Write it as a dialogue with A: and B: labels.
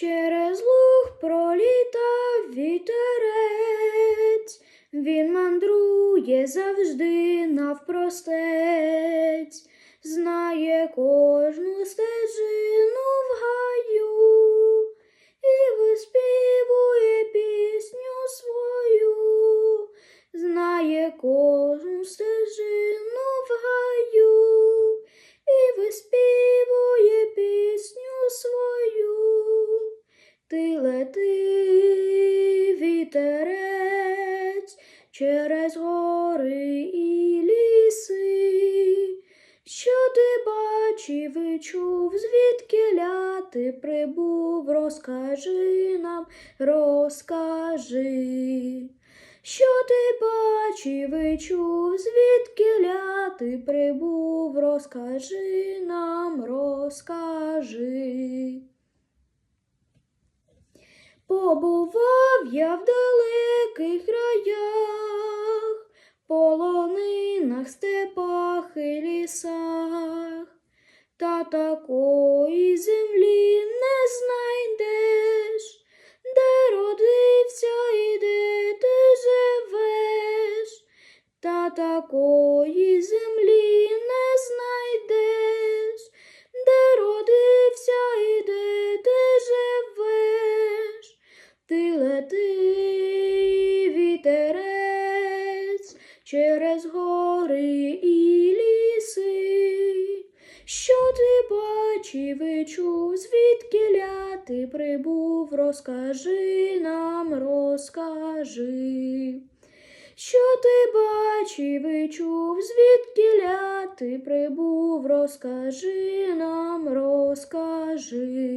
A: Через луг пролітав вітерець, він мандрує завжди навпростець, знає кожну Ти лети, вітерець, через гори і ліси, що ти бачив і чув, звідки ти прибув, розкажи нам, розкажи. Що ти бачив і чув, звідки ти прибув, розкажи нам, розкажи. Побував я в далеких краях, полонинах, степах і лісах, та такої землі не знайдеш, де родився і де ти живеш, та такої Ти лети, вітерець, через гори і ліси. Що ти бачив і чув, звідки ти прибув, розкажи нам, розкажи. Що ти бачив і чув, звідки ти прибув, розкажи нам, розкажи.